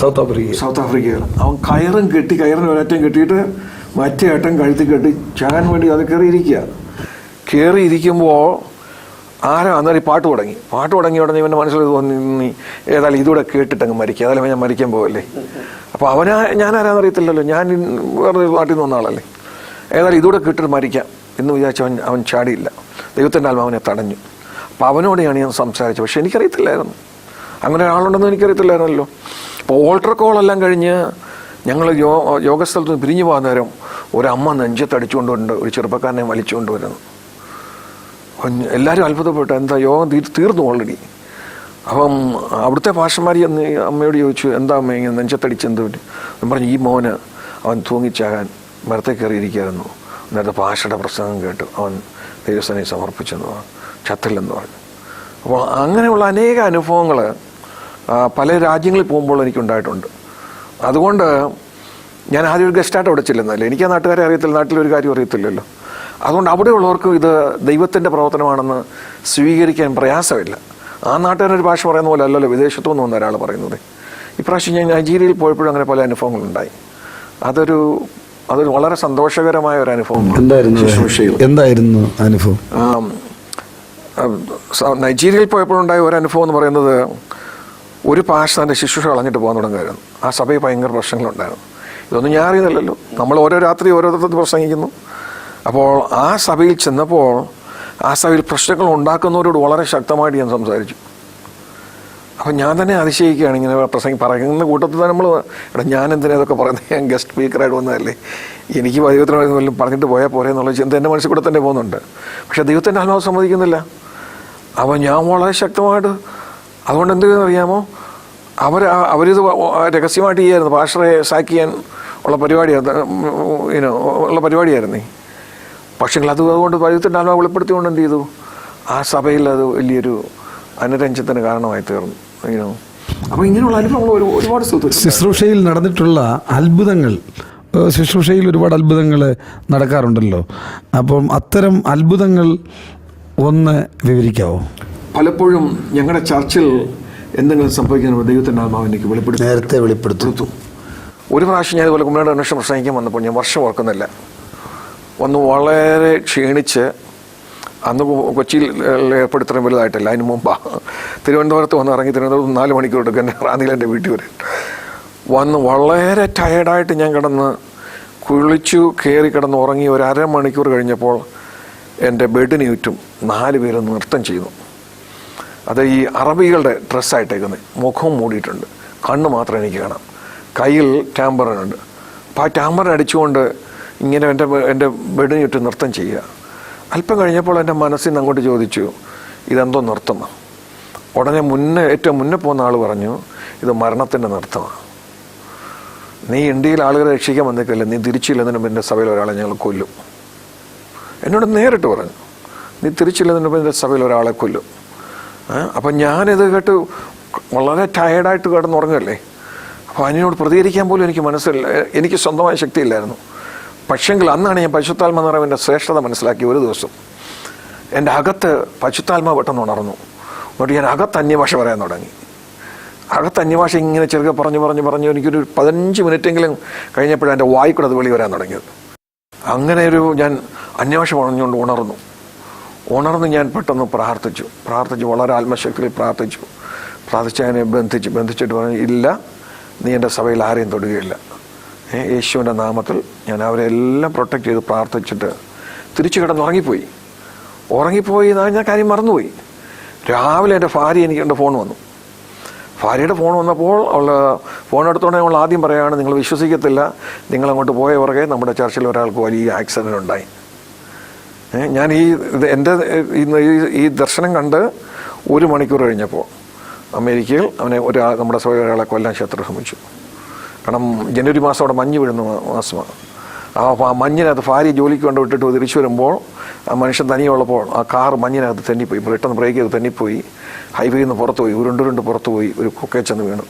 സൗത്ത് ആഫ്രിക്ക സൗത്ത് ആഫ്രിക്കയിൽ അവൻ കയറും കെട്ടി കയറിന് ഒരറ്റം കെട്ടിയിട്ട് മറ്റേ അറ്റം കഴുത്തി കെട്ടി ചാകാൻ വേണ്ടി അത് കയറിയിരിക്കുക. കയറിയിരിക്കുമ്പോൾ ആരോ അന്നേരം ഈ പാട്ട് തുടങ്ങി? പാട്ട് തുടങ്ങിയ ഉടനെ ഇവന്റെ മനസ്സിൽ തോന്നി ഏതായാലും ഇതൂടെ കേട്ടിട്ട് അങ്ങ് മരിക്കുക ഏതായാലും ഞാൻ മരിക്കാൻ പോകല്ലേ അപ്പോൾ അവനാ ഞാനാരാന്നറിയത്തില്ലല്ലോ ഞാൻ വേറെ പാട്ടിൽ നാട്ടിൽ നിന്ന് വന്ന ആളല്ലേ? ഏതായാലും ഇതുകൂടെ കിട്ടിട്ട് മരിക്കാം എന്ന് വിചാരിച്ച് അവൻ അവൻ ചാടിയില്ല. ദൈവത്തിന്റെ ആത്മാവിനെ തടഞ്ഞു. അപ്പോൾ അവനോടെയാണ് ഞാൻ സംസാരിച്ചത്. പക്ഷെ എനിക്കറിയത്തില്ലായിരുന്നു. അങ്ങനെ ഒരാളുണ്ടെന്ന് എനിക്കറിയത്തില്ലായിരുന്നല്ലോ. അപ്പോൾ ഓൾട്ടർ കോളെല്ലാം കഴിഞ്ഞ് ഞങ്ങൾ യോ യോഗസ്ഥലത്ത് നിന്ന് പിരിഞ്ഞു പോകാൻ നേരം ഒരമ്മ നെഞ്ചത്തടിച്ചുകൊണ്ടുണ്ട് ഒരു ചെറുപ്പക്കാരനെ വലിച്ചുകൊണ്ട് വരുന്നു എല്ലാവരും അത്ഭുതപ്പെട്ടു. എന്താ യോഗം തീർ തീർന്നു ഓൾറെഡി അപ്പം അവിടുത്തെ ഭാഷമാരി എന്ന് അമ്മയോട് ചോദിച്ചു എന്താ അമ്മ ഇങ്ങനെ നെഞ്ചത്തടിച്ച് എന്ത് പറ്റി? ഞാൻ പറഞ്ഞു ഈ മോന് അവൻ തൂങ്ങിച്ചാകാൻ മരത്തെ കയറിയിരിക്കുകയായിരുന്നു. നേരത്തെ ഭാഷയുടെ പ്രസംഗം കേട്ടു. അവൻ ദൈവസനെ സമർപ്പിച്ചെന്ന് പറഞ്ഞു. ചത്തില്ലെന്ന് പറഞ്ഞു. അപ്പോൾ അങ്ങനെയുള്ള അനേക അനുഭവങ്ങൾ പല രാജ്യങ്ങളിൽ പോകുമ്പോൾ എനിക്കുണ്ടായിട്ടുണ്ട്. അതുകൊണ്ട് ഞാൻ ആദ്യം ഒരു ഗസ്റ്റായിട്ട് അവിടെ ചെല്ലുന്നതല്ലേ? എനിക്ക് ആ നാട്ടുകാരെ അറിയത്തില്ല. നാട്ടിലൊരു കാര്യം അറിയത്തില്ലല്ലോ. അതുകൊണ്ട് അവിടെയുള്ളവർക്ക് ഇത് ദൈവത്തിന്റെ പ്രവർത്തനമാണെന്ന് സ്വീകരിക്കാൻ പ്രയാസമില്ല. ആ നാട്ടുകാരൊരു ഭാഷ പറയുന്ന പോലെ അല്ലല്ലോ. വിദേശത്തു നിന്ന് വന്ന ഒരാൾ പറയുന്നത്. ഇപ്രാവശ്യം ഞാൻ നൈജീരിയയിൽ പോയപ്പോഴും അങ്ങനെ പല അനുഭവങ്ങളുണ്ടായി. അതൊരു അതൊരു വളരെ സന്തോഷകരമായ ഒരു അനുഭവം. എന്തായിരുന്നു? എന്തായിരുന്നു അനുഭവം? നൈജീരിയയിൽ പോയപ്പോഴുണ്ടായ ഒരു അനുഭവം എന്ന് പറയുന്നത് ഒരു പാഷ തന്റെ ശുശ്രൂഷ കളഞ്ഞിട്ട് പോകാൻ തുടങ്ങുമായിരുന്നു ആ സഭയിൽ ഭയങ്കര പ്രശ്നങ്ങളുണ്ടായിരുന്നു. ഇതൊന്നും ഞാൻ അറിയുന്നില്ലല്ലോ. നമ്മൾ ഓരോ രാത്രി ഓരോരുത്തർ പ്രസംഗിക്കുന്നു. അപ്പോൾ ആ സഭയിൽ ചെന്നപ്പോൾ ആ സഭയിൽ പ്രശ്നങ്ങൾ ഉണ്ടാക്കുന്നവരോട് വളരെ ശക്തമായിട്ട് ഞാൻ സംസാരിച്ചു. അപ്പം ഞാൻ തന്നെ അതിശയിക്കുകയാണ് ഇങ്ങനെ പ്രസംഗം പറയുന്ന കൂട്ടത്തിൽ തന്നെ നമ്മൾ എടാ ഞാൻ എന്തിനാ ഇതൊക്കെ പറയുന്നത് ഞാൻ ഗസ്റ്റ് സ്പീക്കറായിട്ട് വന്നതല്ലേ. എനിക്ക് ദൈവത്തിന് വല്ലതും പറഞ്ഞിട്ട് പോയാൽ പോരെ എന്നുള്ള ചിന്ത എന്റെ മനസ്സിൽ കൂടെ തന്നെ പോകുന്നുണ്ട്. പക്ഷേ ദൈവത്തിന്റെ ആത്മാവ് സമ്മതിക്കുന്നില്ല. അപ്പോൾ ഞാൻ വളരെ ശക്തമായിട്ട് അതുകൊണ്ട് എന്ത് അറിയാമോ? അവർ അവരിത് രഹസ്യമായിട്ട് ചെയ്യായിരുന്നു. പാഷറെ സാക്ക് ചെയ്യാൻ ഉള്ള പരിപാടിയായിരുന്നു ഇനോ ഉള്ള പരിപാടിയായിരുന്നേ. പക്ഷേ അത് അതുകൊണ്ട് ദൈവത്തിന്റെ ആത്മാവ് വെളിപ്പെടുത്തിക്കൊണ്ട് എന്ത് ചെയ്തു? ആ സഭയിൽ അത് വലിയൊരു അനുരഞ്ജത്തിന് കാരണമായി തീർന്നു. അപ്പോൾ ഇങ്ങനെയുള്ള അനുഭവങ്ങൾ ഒരു ഒരുപാട് ശുശ്രൂഷയിൽ നടന്നിട്ടുള്ള അത്ഭുതങ്ങൾ ശുശ്രൂഷയിൽ ഒരുപാട് അത്ഭുതങ്ങൾ നടക്കാറുണ്ടല്ലോ. അപ്പം അത്തരം അത്ഭുതങ്ങൾ ഒന്ന് വിവരിക്കാവോ? പലപ്പോഴും ഞങ്ങളുടെ ചർച്ചിൽ എന്തെങ്കിലും സംഭവിക്കുന്ന ദൈവത്തിന്റെ ആത്മാവ് എനിക്ക് വെളിപ്പെടുത്തി നേരത്തെ വെളിപ്പെടുത്തു. ഒരു പ്രാവശ്യം ഞാൻ ഇതുപോലെ കുമ്മനാട് അന്വേഷണം പ്രസംഗിക്കാൻ വന്നപ്പോൾ ഞാൻ വർഷം ഓർക്കുന്നില്ല ഒന്ന് വളരെ ക്ഷീണിച്ച് അന്ന് കൊച്ചിയിൽ ഏർപ്പെടുത്തണം വലുതായിട്ടില്ല. അതിന് മുമ്പാണ് തിരുവനന്തപുരത്ത് വന്ന് ഇറങ്ങി തിരുവനന്തപുരത്ത് നാല് മണിക്കൂർ എടുക്കും. എന്റെ എന്റെ വീട്ടിൽ വരെ. വന്ന് വളരെ ടയേർഡായിട്ട് ഞാൻ കിടന്ന് കുളിച്ചു കയറി കിടന്ന് ഉറങ്ങി ഒരു അരമണിക്കൂർ കഴിഞ്ഞപ്പോൾ എന്റെ ബെഡിന് ചുറ്റും നാല് പേര് നൃത്തം ചെയ്യുന്നു. അത് ഈ അറബികളുടെ ഡ്രസ്സായിട്ടേക്കുന്നത് മുഖവും മൂടിയിട്ടുണ്ട്. കണ്ണ് മാത്രം എനിക്ക് കാണാം. കയ്യിൽ ടാമ്പറിനുണ്ട്. അപ്പോൾ ആ ടാമ്പറിനടിച്ചുകൊണ്ട് ഇങ്ങനെ എന്റെ എന്റെ ബെഡിന് ചുറ്റും നൃത്തം ചെയ്യുക. അല്പം കഴിഞ്ഞപ്പോൾ എന്റെ മനസ്സിൽ നിന്ന് അങ്ങോട്ട് ചോദിച്ചു ഇതെന്തോ നൃത്തമാണ് ഉടനെ മുന്നേ ഏറ്റവും മുന്നേ പോകുന്ന ആൾ പറഞ്ഞു ഇത് മരണത്തിന്റെ നൃത്തമാണ് നീ ഇന്ത്യയിൽ ആളുകളെ രക്ഷിക്കാൻ വന്നേക്കല്ല നീ തിരിച്ചില്ലെന്നതിന് മുമ്പ് എന്റെ സഭയിൽ ഒരാളെ ഞങ്ങൾ കൊല്ലും. എന്നോട് നേരിട്ട് പറഞ്ഞു നീ തിരിച്ചില്ലെന്നതിന് മുമ്പ് എന്റെ സഭയിൽ ഒരാളെ കൊല്ലും? അപ്പം ഞാനിത് കേട്ട് വളരെ ടയർഡായിട്ട് കിടന്നുറങ്ങല്ലേ അപ്പോൾ അതിനോട് പ്രതികരിക്കാൻ പോലും എനിക്ക് മനസ്സില്ല എനിക്ക് സ്വന്തമായ ശക്തിയില്ലായിരുന്നു. പക്ഷെങ്കിൽ അന്നാണ് ഞാൻ പശുത്താത്മ നിറവിന്റെ ശ്രേഷ്ഠത മനസ്സിലാക്കി ഒരു ദിവസം എന്റെ അകത്ത് പശുത്താൽമ പെട്ടെന്ന് ഉണർന്നു. എന്നിട്ട് ഞാൻ അകത്ത് അന്യഭാഷ പറയാൻ തുടങ്ങി. അകത്ത് അന്യഭാഷ ഇങ്ങനെ ചെറുക്കെ പറഞ്ഞു പറഞ്ഞു പറഞ്ഞു എനിക്കൊരു പതിനഞ്ച് മിനിറ്റെങ്കിലും കഴിഞ്ഞപ്പോഴാണ് എന്റെ വായിക്കൂടെ അത് വെളി വരാൻ തുടങ്ങിയത്. അങ്ങനെ ഒരു ഞാൻ അന്യഭാഷ പറഞ്ഞുകൊണ്ട് ഉണർന്നു. ഉണർന്ന് ഞാൻ പെട്ടെന്ന് പ്രാർത്ഥിച്ചു. പ്രാർത്ഥിച്ചു വളരെ ആത്മശക്തിയിൽ പ്രാർത്ഥിച്ചു. പ്രാർത്ഥിച്ച് അതിനെ ബന്ധിച്ചു ബന്ധിച്ചിട്ട് പറഞ്ഞു ഇല്ല നീ എന്റെ സഭയിൽ ആരെയും തൊടുകയില്ല. യേശുവിന്റെ നാമത്തിൽ ഞാൻ അവരെ എല്ലാം പ്രൊട്ടക്റ്റ് ചെയ്ത് പ്രാർത്ഥിച്ചിട്ട് തിരിച്ചു കിടന്ന് ഉറങ്ങിപ്പോയി. ഉറങ്ങിപ്പോയി എന്നാൽ ഞാൻ കാര്യം മറന്നുപോയി. രാവിലെ എന്റെ ഭാര്യ എനിക്ക് എന്റെ ഫോൺ വന്നു. ഭാര്യയുടെ ഫോൺ വന്നപ്പോൾ അവൾ ഫോൺ എടുത്തോണ്ട് അവൾ ആദ്യം പറയുകയാണ് നിങ്ങൾ വിശ്വസിക്കത്തില്ല. നിങ്ങൾ അങ്ങോട്ട് പോയ പുറകെ നമ്മുടെ ചർച്ചിൽ ഒരാൾക്ക് വലിയ ആക്സിഡന്റ് ഉണ്ടായി. ഞാൻ ഈ എന്റെ ഈ ദർശനം കണ്ട് ഒരു മണിക്കൂർ കഴിഞ്ഞപ്പോൾ അമേരിക്കയിൽ അവനെ ഒരാൾ നമ്മുടെ സ്വയം ഒരാളെ കൊല്ലാൻ ശത്രു ശ്രമിച്ചു കാരണം ജനുവരി മാസം അവിടെ മഞ്ഞ് വീഴുന്ന മാസമാണ്. ആ മഞ്ഞിനകത്ത് ഭാര്യ ജോലിക്ക് കൊണ്ട് വിട്ടിട്ട് തിരിച്ചു വരുമ്പോൾ ആ മനുഷ്യൻ തനിയുള്ളപ്പോൾ ആ കാർ മഞ്ഞിനകത്ത് തെന്നിപ്പോയി. പെട്ടെന്ന് ബ്രേക്ക് ചെയ്ത് തെന്നിപ്പോയി. ഹൈവേയിൽ നിന്ന് പുറത്ത് പോയി. ഉരുണ്ടുരുണ്ട് പുറത്ത് പോയി. ഒരു കൊക്കെ ചെന്ന് വീണു.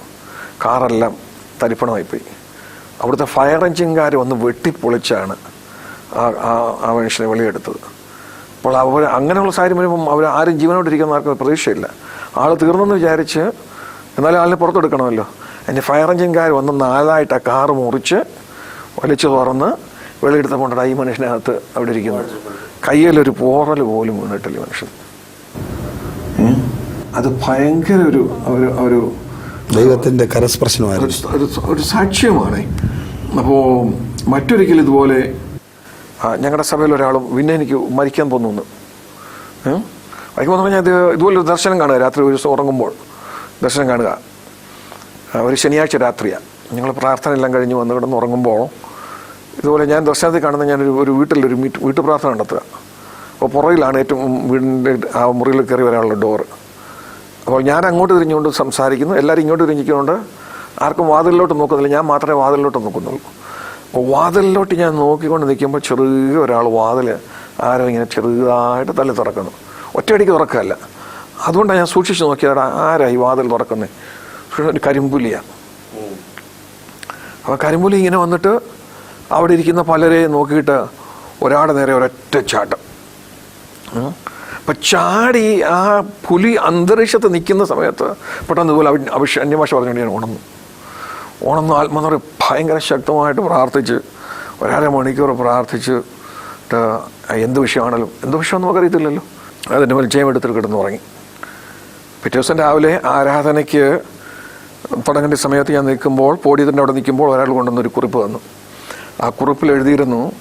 കാറെല്ലാം തരിപ്പണമായിപ്പോയി. അവിടുത്തെ ഫയർ എഞ്ചിൻകാർ വന്ന് വെട്ടിപ്പൊളിച്ചാണ് ആ- ആ മനുഷ്യനെ വെളിയെടുത്തത് അപ്പോൾ അവർ അങ്ങനെയുള്ള സാഹചര്യം വരുമ്പം അവർ ആരും ജീവനോട്ടിരിക്കുന്ന ആർക്കും പ്രതീക്ഷയില്ല. ആൾ തീർന്നെന്ന് വിചാരിച്ച് എന്നാലും ആളിനെ പുറത്തെടുക്കണമല്ലോ. അതിന്റെ ഫയർ എഞ്ചിൻകാർ വന്ന് നാലായിട്ട് ആ കാറ് മുറിച്ച് വലിച്ചു തുറന്ന് വെളിയെടുത്തപ്പോൾ ഈ മനുഷ്യനകത്ത് അവിടെ ഇരിക്കുന്നു കയ്യിലൊരു പോറൽ പോലും വീണിട്ടില്ല ഈ മനുഷ്യൻ. അത് ഭയങ്കര ഒരു ഒരു ഒരു ദൈവത്തിന്റെ കരസ്പർശനമായിരുന്നു. ഒരു- സാക്ഷ്യമാണ്. അപ്പോൾ മറ്റൊരിക്കൽ ഇതുപോലെ ഞങ്ങളുടെ സഭയിൽ ഒരാളും പിന്നെ എനിക്ക് മരിക്കാൻ തോന്നുന്നു. മരിക്കുമ്പോൾ പറഞ്ഞാൽ ഇത് ഇതുപോലൊരു ദർശനം കാണുക. രാത്രി ഒരു ദിവസം ഉറങ്ങുമ്പോൾ ദർശനം കാണുക. ഒരു ശനിയാഴ്ച രാത്രിയാണ്. ഞങ്ങൾ പ്രാർത്ഥന എല്ലാം കഴിഞ്ഞ് വന്ന് കിടന്ന് ഉറങ്ങുമ്പോൾ ഇതുപോലെ ഞാൻ ദർശനത്തിൽ കാണുന്ന ഞാനൊരു ഒരു വീട്ടിലൊരു മീറ്റ് വീട്ടു പ്രാർത്ഥന നടത്തുക. അപ്പോൾ പുറകിലാണ് ഏറ്റവും വീടിന്റെ ആ മുറിയിൽ കയറി വരാനുള്ള ഡോർ അപ്പോൾ ഞാൻ അങ്ങോട്ട് തിരിഞ്ഞുകൊണ്ട് സംസാരിക്കുന്നു. എല്ലാവരും ഇങ്ങോട്ട് തിരിഞ്ഞിരിക്കുന്നുണ്ട്. ആർക്കും വാതിലിലോട്ട് നോക്കുന്നില്ല. ഞാൻ മാത്രമേ വാതിലിലോട്ട് നോക്കുന്നുള്ളൂ. അപ്പോൾ വാതിലിലോട്ട് ഞാൻ നോക്കിക്കൊണ്ട് നിൽക്കുമ്പോൾ ചെറിയ ഒരാൾ വാതിൽ ആരോ ഇങ്ങനെ ചെറുതായിട്ട് തല്ലി തുറക്കുന്നു. ഒറ്റയടിക്ക് തുറക്കല്ല അതുകൊണ്ടാണ് ഞാൻ സൂക്ഷിച്ച് നോക്കിയതാ ആരായി വാതിൽ തുറക്കുന്നത് ഒരു കരിമ്പുലിയാണ് അപ്പോൾ കരിമ്പുലി ഇങ്ങനെ വന്നിട്ട് അവിടെ ഇരിക്കുന്ന പലരെ നോക്കിയിട്ട് ഒരാടെ നേരെ ഒരൊറ്റ ചാട്ടം. അപ്പം ചാടി ആ പുലി അന്തരീക്ഷത്ത് നിൽക്കുന്ന സമയത്ത് പെട്ടെന്ന് അവൻ അഭിഷ അന്യഭാഷ പറഞ്ഞുകൊണ്ട് ഞാൻ ഉണർന്നു. ഉണർന്നു ആത്മനിറ ഭയങ്കര ശക്തമായിട്ട് പ്രാർത്ഥിച്ച് ഒരര മണിക്കൂർ പ്രാർത്ഥിച്ച് എന്ത് വിഷയമാണല്ലോ എന്ത് വിഷയം നമുക്കറിയത്തില്ലല്ലോ. അതിന്റെ മേൽ ജയം എടുത്തിട്ട് കിടന്ന് ഉറങ്ങി പിറ്റേ ദിവസം രാവിലെ ആരാധനയ്ക്ക് തുടങ്ങേണ്ട സമയത്ത് ഞാൻ നിൽക്കുമ്പോൾ പോഡിയത്തിന്റെ അവിടെ നിൽക്കുമ്പോൾ ഒരാൾ കൊണ്ടുവന്നൊരു കുറിപ്പ് തന്നു. ആ കുറിപ്പിൽ എഴുതിയിരുന്നു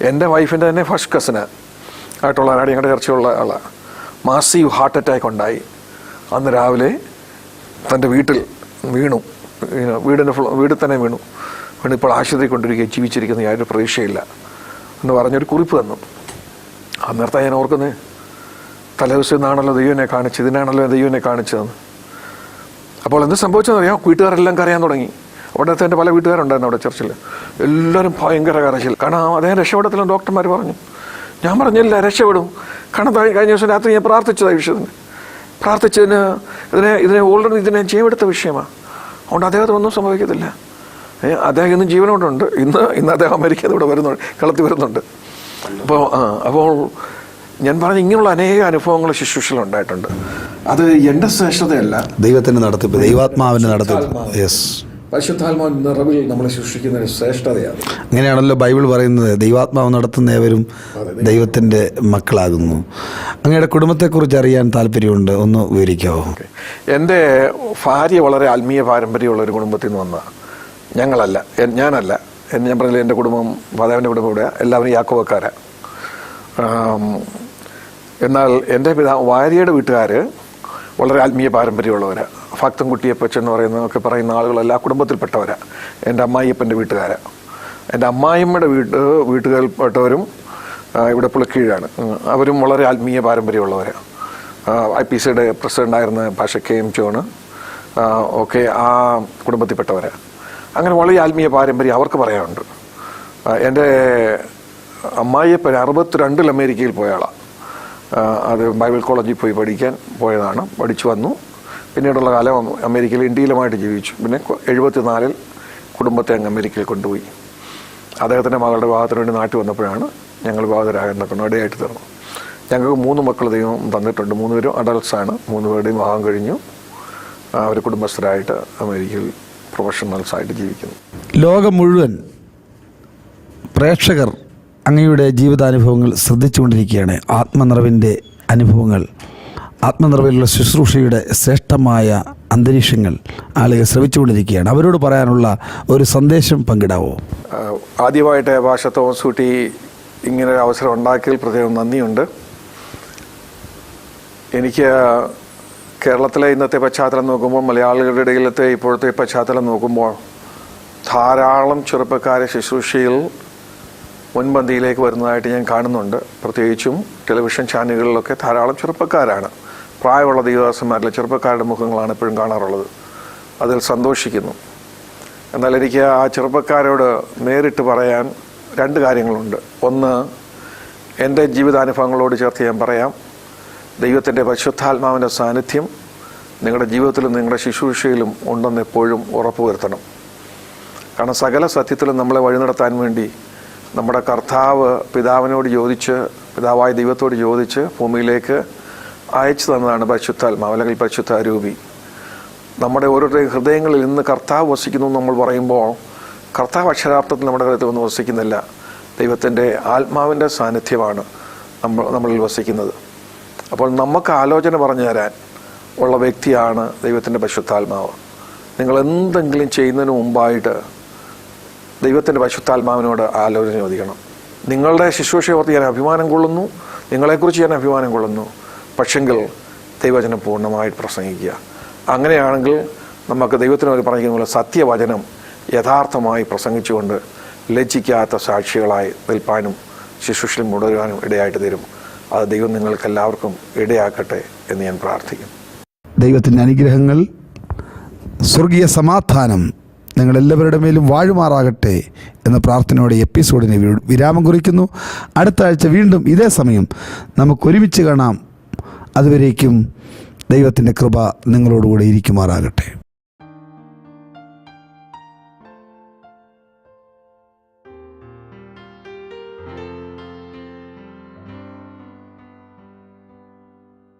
എന്റെ വൈഫിന്റെ തന്നെ ഫസ്റ്റ് കസിന് ആയിട്ടുള്ള ആളാണ് ഞങ്ങളുടെ ചർച്ചയുള്ള ആളാണ് മാസീവ് ഹാർട്ട് അറ്റാക്ക് ഉണ്ടായി. അന്ന് രാവിലെ തന്റെ വീട്ടിൽ വീണു. വീടിന്റെ വീട്ടിൽ തന്നെ വീണു. വീണ് ഇപ്പോൾ ആശുപത്രി കൊണ്ടിരിക്കുകയും ജീവിച്ചിരിക്കുന്ന യാതൊരു പ്രതീക്ഷയില്ല. എന്ന് പറഞ്ഞൊരു കുറിപ്പ് തന്നു. അന്നേരത്തെ ഞാൻ ഓർക്കുന്നത് തലേദിവസം ഇന്നാണല്ലോ ദൈവനെ കാണിച്ചത് ഇതിനാണല്ലോ ദൈവനെ കാണിച്ചതെന്ന്. അപ്പോൾ എന്ത് സംഭവിച്ചതെന്ന് അറിയാം വീട്ടുകാരെല്ലാം കരയാൻ തുടങ്ങി. അവിടുത്തെ എന്റെ പല വീട്ടുകാരുണ്ടായിരുന്നു അവിടെ ചർച്ചിൽ എല്ലാവരും ഭയങ്കര കരച്ചിൽ. കാരണം അദ്ദേഹം രക്ഷപ്പെടത്തില്ല ഡോക്ടർമാർ പറഞ്ഞു. ഞാൻ പറഞ്ഞില്ല രക്ഷപ്പെടും. കാരണം കഴിഞ്ഞ ദിവസം രാത്രി ഞാൻ പ്രാർത്ഥിച്ചതായി വിഷയത്തിന്. പ്രാർത്ഥിച്ചതിന് ഇതിനെ ഇതിനെ ഓൾറെഡി ഇതിനെ ജീവെടുത്ത വിഷയമാണ് അതുകൊണ്ട് അദ്ദേഹത്തിന് ഒന്നും സംഭവിക്കത്തില്ല. അദ്ദേഹം ഇന്ന് ജീവനോടുണ്ട്. ഇന്ന് ഇന്ന് അദ്ദേഹം അമേരിക്കയിൽ ഇവിടെ വരുന്നുണ്ട്. കളത്തി വരുന്നുണ്ട് അപ്പോൾ ആ അപ്പോൾ ഞാൻ പറഞ്ഞ ഇങ്ങനെയുള്ള അനേക അനുഭവങ്ങൾ ശുശ്രൂഷയിൽ ഉണ്ടായിട്ടുണ്ട് അത് എന്റെ ശ്രേഷ്ഠതയല്ല. ദൈവത്തിന്റെ നടത്തിപ്പ് ദൈവാത്മാവിന്റെ നടത്തിപ്പ്. യെസ് പരിശുദ്ധാത്മാവിന്റെ നിറവിൽ നമ്മളെ ശുശ്രൂഷിക്കുന്ന ഒരു ശ്രേഷ്ഠതയാണ്. അങ്ങനെയാണല്ലോ ബൈബിൾ പറയുന്നത് ദൈവാത്മാവ് നടത്തുന്ന ഏവരും ദൈവത്തിന്റെ മക്കളാകുന്നു. അങ്ങയുടെ കുടുംബത്തെക്കുറിച്ച് അറിയാൻ താല്പര്യമുണ്ട് ഒന്ന് വിവരിക്കാവോ എന്റെ ഭാര്യ വളരെ ആത്മീയ പാരമ്പര്യമുള്ള ഒരു കുടുംബത്തിൽ നിന്ന് വന്നതാണ് ഞങ്ങളല്ല ഞാനല്ല. ഞാൻ പറഞ്ഞില്ല എന്റെ കുടുംബം മാതാവിന്റെ കുടുംബം ഇവിടെ എല്ലാവരും യാക്കോവക്കാരാണ് ആം, എന്നാൽ എന്റെ പിതാ വാര്യയുടെ വീട്ടുകാർ വളരെ ആത്മീയ പാരമ്പര്യമുള്ളവരാണ് ഭക്തൻകുട്ടിയപ്പച്ചൻ എന്ന് പറയുന്ന ഒക്കെ പറയുന്ന ആളുകളെല്ലാം കുടുംബത്തിൽപ്പെട്ടവരാണ് എന്റെ അമ്മായിയപ്പന്റെ വീട്ടുകാരാണ് എന്റെ അമ്മായിയമ്മയുടെ വീട്ട് വീട്ടുകാരിൽപ്പെട്ടവരും ഇവിടെ പുളിക്കീഴാണ്. അവരും വളരെ ആത്മീയ പാരമ്പര്യമുള്ളവരാണ് ഐ പി സിയുടെ പ്രസിഡന്റായിരുന്ന ഭാഷ കെ എം ആ, ഒക്കെ ആ കുടുംബത്തിൽപ്പെട്ടവരാണ് അങ്ങനെ വളരെ ആത്മീയ പാരമ്പര്യം അവർക്ക് പറയാനുണ്ട്. എന്റെ അമ്മായിയപ്പൻ അറുപത്തിരണ്ടിൽ അമേരിക്കയിൽ പോയ ആളാണ് ആ, അത് ബൈബിൾ കോളേജിൽ പോയി പഠിക്കാൻ പോയതാണ്. പഠിച്ചു വന്നു. പിന്നീടുള്ള കാലം അമ- അമേരിക്കയിൽ ഇന്ത്യയിലുമായിട്ട് ജീവിച്ചു. പിന്നെ എഴുപത്തിനാലിൽ കുടുംബത്തെ അങ്ങ് അമേരിക്കയിൽ കൊണ്ടുപോയി. അദ്ദേഹത്തിന്റെ മകളുടെ വിവാഹത്തിന് വേണ്ടി നാട്ടിൽ വന്നപ്പോഴാണ് ഞങ്ങൾ വിവാഹതരാകാൻ കണ്ണാടിയായിട്ട് തീർന്നു. ഞങ്ങൾക്ക് മൂന്ന് മക്കൾ ദൈവം തന്നിട്ടുണ്ട്. മൂന്ന് പേരും അഡൾട്ട്സ് ആണ്. മൂന്ന് പേരുടെയും വിവാഹം കഴിഞ്ഞു. അവർ കുടുംബസ്ഥരായിട്ട് അമേരിക്കയിൽ പ്രൊഫഷണൽസായിട്ട് ജീവിക്കുന്നു. ലോകം മുഴുവൻ പ്രേക്ഷകർ അങ്ങയുടെ ജീവിതാനുഭവങ്ങൾ ശ്രദ്ധിച്ചുകൊണ്ടിരിക്കുകയാണ്. ആത്മനിറവിന്റെ അനുഭവങ്ങൾ. ആത്മനിറവിലുള്ള ശുശ്രൂഷയുടെ ശ്രേഷ്ഠമായ അന്തരീക്ഷങ്ങൾ ആളുകൾ ശ്രമിച്ചുകൊണ്ടിരിക്കുകയാണ് അവരോട് പറയാനുള്ള ഒരു സന്ദേശം പങ്കിടാവോ? ആദ്യമായിട്ട് ഭാഷ തോമസ് കുട്ടി ഇങ്ങനെ ഒരു അവസരം ഉണ്ടാക്കിയതിൽ പ്രത്യേകം നന്ദിയുണ്ട്. എനിക്ക് കേരളത്തിലെ ഇന്നത്തെ പശ്ചാത്തലം നോക്കുമ്പോൾ മലയാളികളുടെ ഇടയിലത്തെ ഇപ്പോഴത്തെ പശ്ചാത്തലം നോക്കുമ്പോൾ ധാരാളം ചെറുപ്പക്കാരെ ശുശ്രൂഷയിൽ മുൻപന്തിയിലേക്ക് വരുന്നതായിട്ട് ഞാൻ കാണുന്നുണ്ട്. പ്രത്യേകിച്ചും ടെലിവിഷൻ ചാനലുകളിലൊക്കെ ധാരാളം ചെറുപ്പക്കാരാണ്. പ്രായമുള്ള ദൈവദാസന്മാരിലെ ചെറുപ്പക്കാരുടെ മുഖങ്ങളാണ് എപ്പോഴും കാണാറുള്ളത്. അതിൽ സന്തോഷിക്കുന്നു. എന്നാൽ എനിക്ക് ആ ചെറുപ്പക്കാരോട് നേരിട്ട് പറയാൻ രണ്ട് കാര്യങ്ങളുണ്ട്. ഒന്ന് എന്റെ ജീവിതാനുഭവങ്ങളോട് ചേർത്ത് ഞാൻ പറയാം. ദൈവത്തിന്റെ പരിശുദ്ധാത്മാവിന്റെ സാന്നിധ്യം നിങ്ങളുടെ ജീവിതത്തിലും നിങ്ങളുടെ ശുശ്രൂഷയിലും ഉണ്ടെന്ന് എപ്പോഴും ഉറപ്പുവരുത്തണം. കാരണം സകല സത്യത്തിലും നമ്മളെ വഴി നടത്താൻ വേണ്ടി നമ്മുടെ കർത്താവ് പിതാവിനോട് ചോദിച്ച് പിതാവായ ദൈവത്തോട് ചോദിച്ച് ഭൂമിയിലേക്ക് അയച്ചു തന്നതാണ് പരിശുദ്ധാത്മാവ് അല്ലെങ്കിൽ പരിശുദ്ധ രൂപി. നമ്മുടെ ഓരോരുത്തരുടെയും ഹൃദയങ്ങളിൽ ഇന്ന് കർത്താവ് വസിക്കുന്നു എന്ന് നമ്മൾ പറയുമ്പോൾ കർത്താവ് അക്ഷരാർത്ഥത്തിൽ നമ്മുടെ ഹൃദയത്തിൽ ഒന്നും വസിക്കുന്നില്ല. ദൈവത്തിന്റെ ആത്മാവിന്റെ സാന്നിധ്യമാണ് നമ്മൾ നമ്മളിൽ വസിക്കുന്നത്. അപ്പോൾ നമുക്ക് ആലോചന പറഞ്ഞു തരാൻ ഉള്ള വ്യക്തിയാണ് ദൈവത്തിന്റെ പരിശുദ്ധാത്മാവ്. നിങ്ങൾ എന്തെങ്കിലും ചെയ്യുന്നതിന് മുമ്പായിട്ട് ദൈവത്തിന്റെ പരിശുദ്ധാത്മാവിനോട് ആലോചന ചോദിക്കണം. നിങ്ങളുടെ ശുശ്രൂഷയോർത്ത് ഞാൻ അഭിമാനം കൊള്ളുന്നു. നിങ്ങളെക്കുറിച്ച് ഞാൻ അഭിമാനം കൊള്ളുന്നു. പക്ഷെങ്കിൽ ദൈവവചനം പൂർണമായിട്ട് പ്രസംഗിക്കുക. അങ്ങനെയാണെങ്കിൽ നമുക്ക് ദൈവത്തിനോട് പോലെ സത്യവചനം യഥാർത്ഥമായി പ്രസംഗിച്ചുകൊണ്ട് ലജ്ജിക്കാത്ത സാക്ഷികളായി നിൽപ്പാനും ശുശ്രൂഷയിൽ മുടരുവാനും ഇടയായിട്ട് തരും. അത് ദൈവം നിങ്ങൾക്ക് എല്ലാവർക്കും ഇടയാക്കട്ടെ എന്ന് ഞാൻ പ്രാർത്ഥിക്കും ദൈവത്തിന്റെ അനുഗ്രഹങ്ങൾ സ്വർഗീയ സമാധാനം നിങ്ങളെല്ലാവരുടെ മേലും വാഴുമാറാകട്ടെ എന്ന പ്രാർത്ഥനയോടെ എപ്പിസോഡിനെ വിരാമം കുറിക്കുന്നു. അടുത്ത ആഴ്ച വീണ്ടും ഇതേ സമയം നമുക്കൊരുമിച്ച് കാണാം. അതുവരേക്കും ദൈവത്തിന്റെ കൃപ നിങ്ങളോടുകൂടെ ഇരിക്കുമാറാകട്ടെ.